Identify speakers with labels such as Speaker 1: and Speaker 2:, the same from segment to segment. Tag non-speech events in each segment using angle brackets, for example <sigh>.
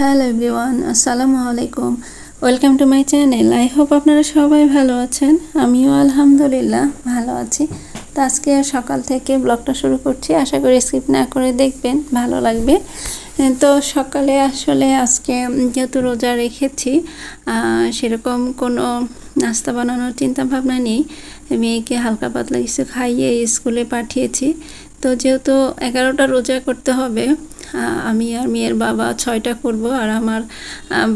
Speaker 1: Hello everyone আসসালামু আলাইকুম welcome to my channel I hope আপনারা সবাই ভালো আছেন। আমিও আলহামদুলিল্লাহ ভালো আছি। তো আজকে সকাল থেকে ব্লগটা শুরু করছি। আশা করি স্কিপ না করে দেখবেন, ভালো লাগবে। তো সকালে আসলে আজকে যেহেতু রোজা রেখেছি সেরকম কোনো নাস্তা বানানোর চিন্তা ভাবনা নেই। মেয়েকে হালকা পাতলা কিছু খাইয়ে স্কুলে পাঠিয়েছি। তো যেহেতু এগারোটা রোজা করতে হবে আমি আর মেয়ের বাবা ছয়টা করব আর আমার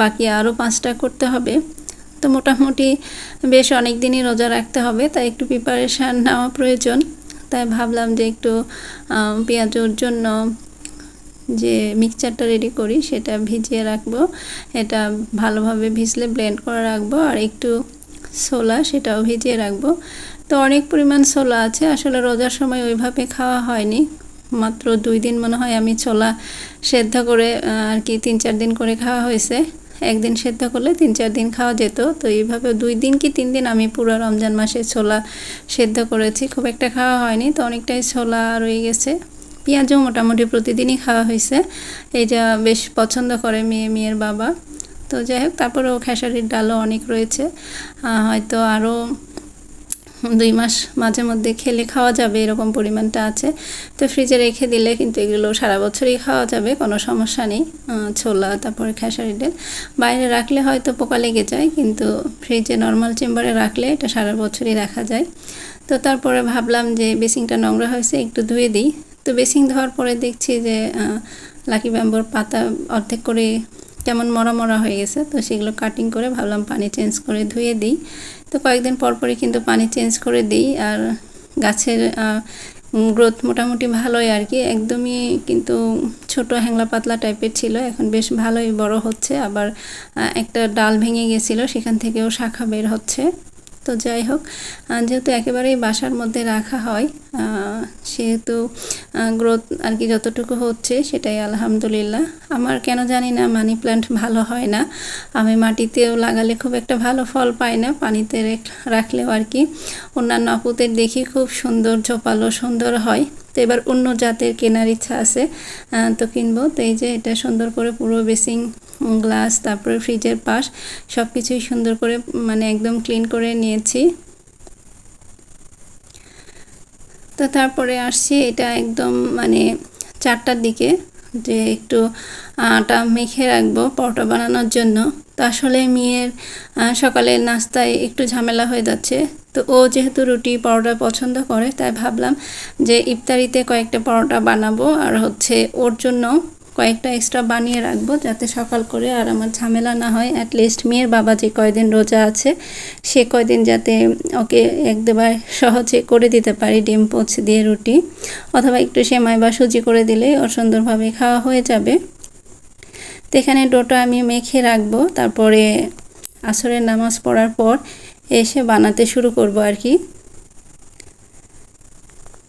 Speaker 1: বাকি আরও পাঁচটা করতে হবে। তো মোটামুটি বেশ অনেক দিনই রোজা রাখতে হবে, তাই একটু প্রিপারেশান নেওয়া প্রয়োজন। তাই ভাবলাম যে একটু পেঁয়াজুর জন্য যে মিক্সচারটা রেডি করি, সেটা ভিজিয়ে রাখব। এটা ভালোভাবে ভিজলে ব্লেন্ড করে রাখব আর একটু ছোলা সেটাও ভিজিয়ে রাখব। তো অনেক পরিমাণ ছোলা আছে, আসলে রোজার সময় ওইভাবে খাওয়া হয়নি। মাত্র দুই দিন মনে হয় আমি ছোলা সেদ্ধ করে আর কি তিন চার দিন করে খাওয়া হয়েছে। একদিন সেদ্ধ করলে তিন চার দিন খাওয়া যেত। তো এইভাবে দুই দিন কি তিন দিন আমি পুরো রমজান মাসে ছোলা সেদ্ধ করেছি। খুব একটা খাওয়া হয়নি, তো অনেকটাই ছোলা রয়ে গেছে। পেঁয়াজও মোটামুটি প্রতিদিনই খাওয়া হয়েছে। এইটা বেশ পছন্দ করে মেয়ে, মেয়ের বাবা। তো যাই হোক, তারপরেও খেসারির ডালও অনেক রয়েছে। হয়তো আরও দুই মাস মাঝে মধ্যে খেলে খাওয়া যাবে, এরকম পরিমাণটা আছে। তো ফ্রিজে রেখে দিলে কিন্তু এগুলো সারা বছরই খাওয়া যাবে, কোনো সমস্যা নেই। ছোলা, তারপরে খেসারি ডাল। বাইরে রাখলে হয়তো পোকা লেগে যায়, কিন্তু ফ্রিজে নর্মাল চেম্বারে রাখলে এটা সারা বছরই রাখা যায়। তো তারপরে ভাবলাম যে বেসিংটা নোংরা হয়েছে, একটু ধুয়ে দিই। তো বেসিং ধোয়ার পরে দেখছি যে লাকি ব্যাম্বোর পাতা অর্ধেক করে কেমন মরা মরা হয়ে গেছে, তো সেগুলো কাটিং করে ভাবলাম পানি চেঞ্জ করে ধুয়ে দিই। তো কয়েকদিন পর পরই কিন্তু পানি চেঞ্জ করে দিই আর গাছের গ্রোথ মোটামুটি ভালোই আর কি। একদমই কিন্তু ছোট হ্যাংলা পাতলা টাইপের ছিল, এখন বেশ ভালোই বড় হচ্ছে। আবার একটা ডাল ভেঙে গেছিল, সেখান থেকেও শাখা বের হচ্ছে। তো যাই হোক যেহেতু একেবারেই বাসার মধ্যে রাখা হয় সেহেতু গ্রোথ আর কি যতটুকু হচ্ছে সেটাই আলহামদুলিল্লাহ। আমার কেন জানি না মানি প্ল্যান্ট ভালো হয় না। আমি মাটিতেও লাগালে খুব একটা ভালো ফল পাই না, পানিতে রাখলেও আর কি। অন্যান্য আপুদের দেখি খুব সুন্দর ঝোপালো, সুন্দর হয়। তো এবার অন্য জাতের কেনার ইচ্ছা আছে তো কিনবো। তো এই যে এটা সুন্দর করে পুরো বেসিং গ্লাস, তারপরে ফ্রিজের পাশ সব কিছুই সুন্দর করে মানে একদম ক্লিন করে নিয়েছি। তো তারপরে আসছি এটা একদম মানে চারটার দিকে, যে একটু আটা মেখে রাখব পরোটা বানানোর জন্য। তো আসলে মেয়ের সকালের নাস্তায় একটু ঝামেলা হয়ে যাচ্ছে। তো ও যেহেতু রুটি পরোটা পছন্দ করে, তাই ভাবলাম যে ইফতারিতে কয়েকটা পরোটা বানাবো, আর হচ্ছে ওর জন্য কয়েকটা এক্সট্রা বানিয়ে রাখব যাতে সকাল করে আর আমার ঝামেলা না হয়। অ্যাটলিস্ট মেয়ের বাবা যে কয়দিন রোজা আছে, সে কয়দিন যাতে ওকে একদবার সহজে করে দিতে পারি ডিম, পোচ দিয়ে রুটি অথবা একটু সেমাই বা সুজি করে দিলে ওর সুন্দরভাবে খাওয়া হয়ে যাবে। তো এখানে ডোটা আমি মেখে রাখব। তারপরে আসরের নামাজ পড়ার পর এসে বানাতে শুরু করব আর কি।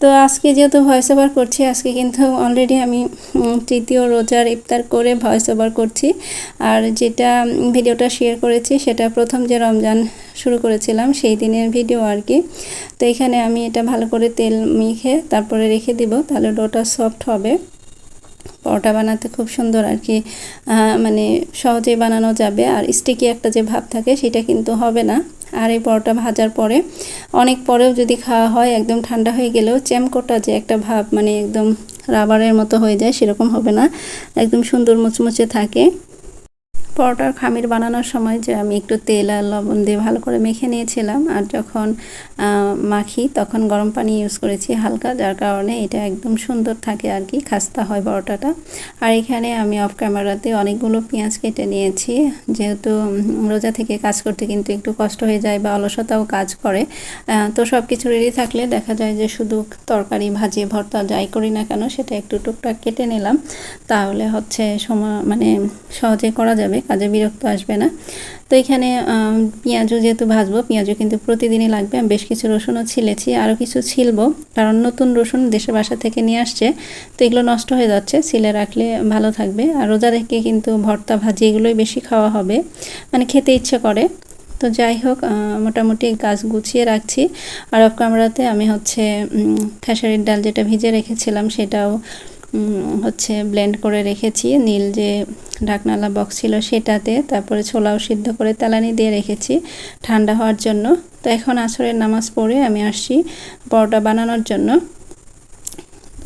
Speaker 1: তো আজকে যেহেতু ভয়েস ওভার করছি, আজকে কিন্তু অলরেডি আমি তৃতীয় রোজার ইফতার করে ভয়েস ওভার করছি। আর যেটা ভিডিওটা শেয়ার করেছি, সেটা প্রথম যে রমজান শুরু করেছিলাম, সেই দিনের ভিডিও আর কি। তো এখানে আমি এটা ভালো করে তেল মেখে তারপরে রেখে দিব, তাহলে ডোটা সফট হবে। পরোটা বানাতে খুব সুন্দর আর কি মানে সহজেই বানানো যাবে। আর স্টিকি একটা যে ভাব থাকে, সেটা কিন্তু হবে না। আর এই পরোটা ভাজার পরে অনেক পরেও যদি খাওয়া হয়, একদম ঠান্ডা হয়ে গেলেও চ্যামকোটা যে একটা ভাব মানে একদম রাবারের মতো হয়ে যায়, সেরকম হবে না। একদম সুন্দর মুচমুচে থাকে। পরোটার খামির বানানোর সময় যে আমি একটু তেল আর লবণ দিয়ে ভালো করে মেখে নিয়েছিলাম আর যখন মাখি তখন গরম পানি ইউজ করেছি হালকা, যার কারণে এটা একদম সুন্দর থাকে আর কি, খাস্তা হয় পরোটাটা। আর এখানে আমি অফ ক্যামেরাতে অনেকগুলো পেঁয়াজ কেটে নিয়েছি, যেহেতু রোজা থেকে কাজ করতে কিন্তু একটু কষ্ট হয়ে যায় বা অলসতাও কাজ করে তো সব কিছু রেডি থাকলে দেখা যায় যে শুধু তরকারি, ভাজি, ভর্তা যাই করি না কেন, সেটা একটু টুকটাক কেটে নিলাম। তাহলে হচ্ছে সময় মানে সহজে করা যাবে। কাজে বিরক্ত আসবে না। তো এখানে পেঁয়াজও যেহেতু ভাজবো, পেঁয়াজও কিন্তু প্রতিদিনই লাগবে। আমি বেশ কিছু রসুনও ছিলেছি, আরও কিছু ছিলবো। কারণ নতুন রসুন দেশের বাসা থেকে নিয়ে আসছে, তো এগুলো নষ্ট হয়ে যাচ্ছে। ছিলে রাখলে ভালো থাকবে। আর রোজা থেকে কিন্তু ভর্তা ভাজি এগুলোই বেশি খাওয়া হবে। মানে খেতে ইচ্ছে করে। তো যাই হোক মোটামুটি গাছ গুছিয়ে রাখছি। আর অফ ক্যামেরাতে আমি হচ্ছে খেসারির ডাল যেটা ভিজে রেখেছিলাম সেটাও হচ্ছে ব্লেন্ড করে রেখেছি। নীল যে ঢাকনালা বক্স ছিল সেটাতে, তারপরে ছোলাও সিদ্ধ করে তেলানি দিয়ে রেখেছি ঠান্ডা হওয়ার জন্য। তো এখন আসরের নামাজ পড়ে আমি আসছি পরোটা বানানোর জন্য।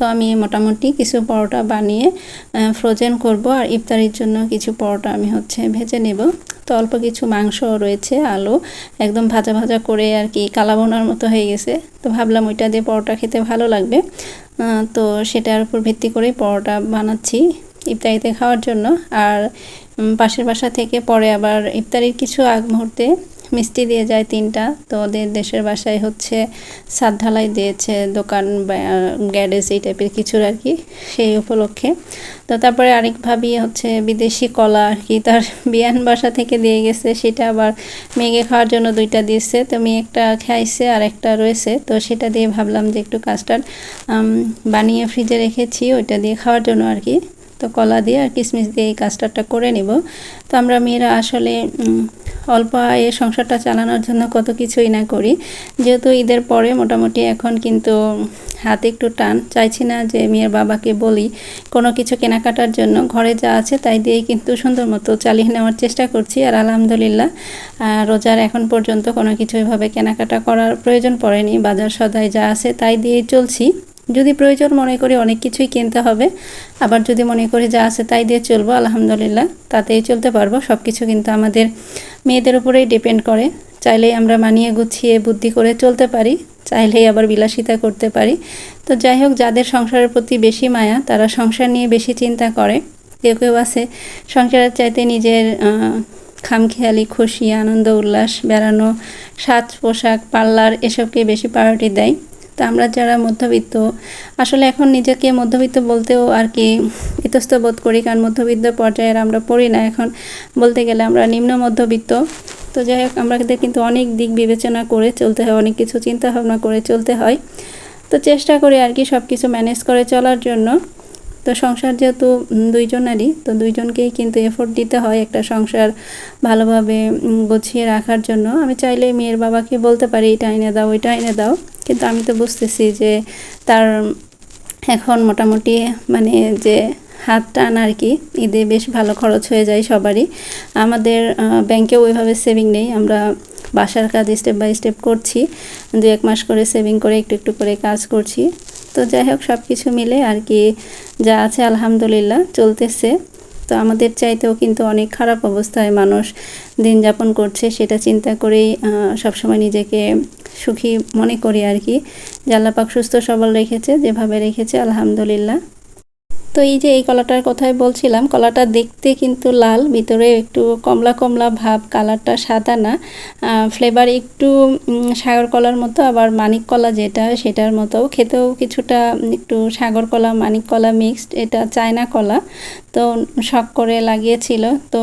Speaker 1: তো আমি মোটামুটি কিছু পরোটা বানিয়ে ফ্রোজেন করব। আর ইফতারির জন্য কিছু পরোটা আমি হচ্ছে ভেজে নেব। তো অল্প কিছু মাংস রয়েছে, আলু, একদম ভাজা ভাজা করে আর কি, কালাবোনার মতো হয়ে গেছে। তো ভাবলাম ওইটা দিয়ে পরোটা খেতে ভালো লাগবে। তো সেটার উপর ভিত্তি করে পরোটা বানাচ্ছি ইফতারিতে খাওয়ার জন্য। আর পাশের বাসা থেকে পরে আবার ইফতারির কিছু আগ মুহূর্তে মিষ্টি দিয়ে যায় তিনটা। তো ওদের দেশের বাসায় হচ্ছে সাত ঢালাই দিয়েছে দোকান গ্যারেজ এই টাইপের কিছুর আর কি সেই উপলক্ষে। তো তারপরে আরেক ভাবি হচ্ছে বিদেশি কলা আর কি, তার <laughs> বিয়ান বাসা থেকে দিয়ে গেছে, সেটা আবার মেঘে খাওয়ার জন্য দুইটা দিয়েছে। তো মেয়ে একটা খাইছে আর একটা রয়েছে, তো সেটা দিয়ে ভাবলাম যে একটু কাস্টার্ড বানিয়ে ফ্রিজে রেখেছি, ওইটা দিয়ে খাওয়ার জন্য আর কি তো কলা দিয়ে আর কিশমিশ দিয়ে এই কাস্টারটা করে নিব। তো আমরা মেয়েরা আসলে অল্প আয়ে সংসারটা চালানোর জন্য কত কিছুই না করি। যেহেতু ঈদের পরে মোটামুটি এখন কিন্তু হাতে একটু টান। চাইছি না যে মেয়ের বাবাকে বলি কোনো কিছু কেনাকাটার জন্য। ঘরে যা আছে তাই দিয়েই কিন্তু সুন্দর মতো চালিয়ে নেওয়ার চেষ্টা করছি আর আলহামদুলিল্লাহ রোজার এখন পর্যন্ত কোনো কিছু এভাবে কেনাকাটা করার প্রয়োজন পড়েনি। বাজার সদায় যা আছে তাই দিয়েই চলছি। যদি প্রয়োজন মনে করি অনেক কিছুই কিনতে হবে, আবার যদি মনে করি যা আছে তাই দিয়ে চলবো, আলহামদুলিল্লাহ, তাতেই চলতে পারব। সব কিছু কিন্তু আমাদের মেয়েদের উপরেই ডিপেন্ড করে। চাইলেই আমরা মানিয়ে গুছিয়ে বুদ্ধি করে চলতে পারি, চাইলেই আবার বিলাসিতা করতে পারি। তো যাই হোক, যাদের সংসারের প্রতি বেশি মায়া, তারা সংসার নিয়ে বেশি চিন্তা করে। কেউ কেউ আছে সংসারের চাইতে নিজের খামখেয়ালি, খুশি, আনন্দ, উল্লাস, বেড়ানো, সাজ পোশাক, পার্লার এসবকে বেশি প্রায়োরিটি দেয়। তো আমরা যারা মধ্যবিত্ত, আসলে এখন নিজেকে মধ্যবিত্ত বলতেও আর কি ইতস্ত বোধ করি, কারণ মধ্যবিত্ত পর্যায়ের আমরা পড়ি না। এখন বলতে গেলে আমরা নিম্ন মধ্যবিত্ত। তো যাই হোক, আমাদের কিন্তু অনেক দিক বিবেচনা করে চলতে হয়, অনেক কিছু চিন্তা ভাবনা করে চলতে হয়। তো চেষ্টা করি আর কি সব কিছু ম্যানেজ করে চলার জন্য। তো সংসার যেহেতু দুইজনারই, তো দুইজনকেই কিন্তু এফোর্ট দিতে হয় একটা সংসার ভালোভাবে গুছিয়ে রাখার জন্য। আমি চাইলে মেয়ের বাবাকে বলতে পারি, এটা এনে দাও, ওইটা এনে দাও। কিন্তু আমি তো বুঝতেছি যে তার এখন মোটামুটি মানে যে হাত টান আর কি, ঈদে বেশ ভালো খরচ হয়ে যায় সবারই। আমাদের ব্যাংকেও ওইভাবে সেভিং নেই। আমরা বাসার কাজ স্টেপ বাই স্টেপ করছি। দু এক মাস করে সেভিং করে একটু একটু করে কাজ করছি। তো যাই হোক সব কিছু মিলে আর কি যা আছে আলহামদুলিল্লাহ চলতেছে। তো আমাদের চাইতেও কিন্তু অনেক খারাপ অবস্থায় মানুষ দিন যাপন করছে, সেটা চিন্তা করেই সবসময় নিজেকে সুখী মনে করি আর কি। আল্লাহ সুস্থ সবল রেখেছে, যেভাবে রেখেছে, আলহামদুলিল্লাহ। তো এই যে এই কলাটার কথাই বলছিলাম, কলাটা দেখতে কিন্তু লাল, ভিতরে একটু কমলা কমলা ভাব, কালারটা সাদা না। ফ্লেভার একটু সাগর কলার মতো, আবার মানিক কলা যেটা সেটার মতো খেতেও কিছুটা একটু সাগর কলা, মানিক কলা মিক্সড এটা চায়না কলা। তো শখ করে লাগিয়েছিল, তো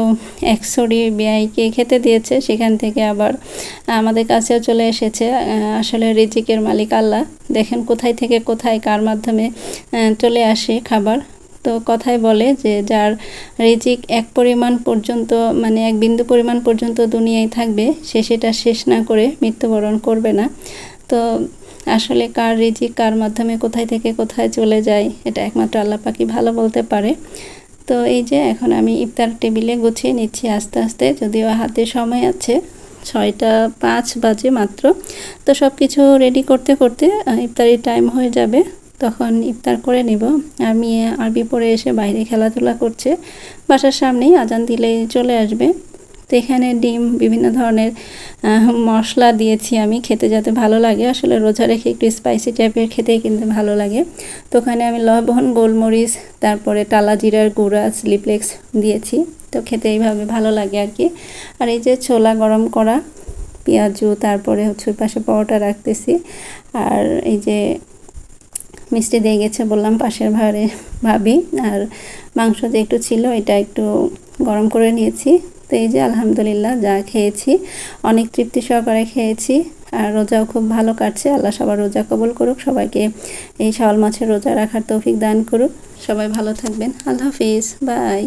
Speaker 1: একশোরি বিআইকে খেতে দিয়েছে, সেখান থেকে আবার আমাদের কাছেও চলে এসেছে। আসলে রিজিকের মালিক আল্লাহ, দেখেন কোথায় থেকে কোথায় কার মাধ্যমে চলে আসে খাবার। তো কথায় বলে যে যার রিজিক এক পরিমাণ পর্যন্ত মানে এক বিন্দু পরিমাণ পর্যন্ত দুনিয়ায় থাকবে, সে সেটা শেষ না করে মৃত্যুবরণ করবে না। তো আসলে কার রিজিক কার মাধ্যমে কোথায় থেকে কোথায় চলে যায়, এটা একমাত্র আল্লাহ পাকি ভালো বলতে পারে। তো এই যে এখন আমি ইফতার টেবিলে গুছিয়ে নিচ্ছি আস্তে আস্তে, যদিও হাতে সময় আছে, ছয়টা পাঁচ বাজে মাত্র। তো সব কিছু রেডি করতে করতে ইফতারির টাইম হয়ে যাবে। তখন ইফতার করে নিব। আর মেয়ে আরবি পড়ে এসে বাইরে খেলাধুলা করছে। বাসার সামনেই আজান দিলেই চলে আসবে। তো এখানে ডিম, বিভিন্ন ধরনের মশলা দিয়েছি আমি। খেতে যাতে ভালো লাগে। আসলে রোজা রেখে একটু স্পাইসি টাইপের খেতেই কিন্তু ভালো লাগে। তো ওখানে আমি লবণ, গোলমরিচ, তারপরে টালা জিরার গুঁড়া স্লিপলেক্স দিয়েছি। তো খেতে এইভাবে ভালো লাগে আর কি। আর এই যে ছোলা গরম করা, পেঁয়াজু, তারপরে হচ্ছে পাশে পরোটা রাখতেছি। আর এই যে মিষ্টি দিয়ে গেছে বললাম পাশের ভাড়ে ভাবি। আর মাংস যে একটু ছিল, এটা একটু গরম করে নিয়েছি। তো এই যে আলহামদুলিল্লাহ যা খেয়েছি, অনেক তৃপ্তি সহকারে খেয়েছি। আর রোজাও খুব ভালো কাটছে। আল্লাহ সবার রোজা কবল করুক। সবাইকে এই শাওয়াল মাছের রোজা রাখার তৌফিক দান করুক। সবাই ভালো থাকবেন। আল্লাহ হাফিজ। বাই।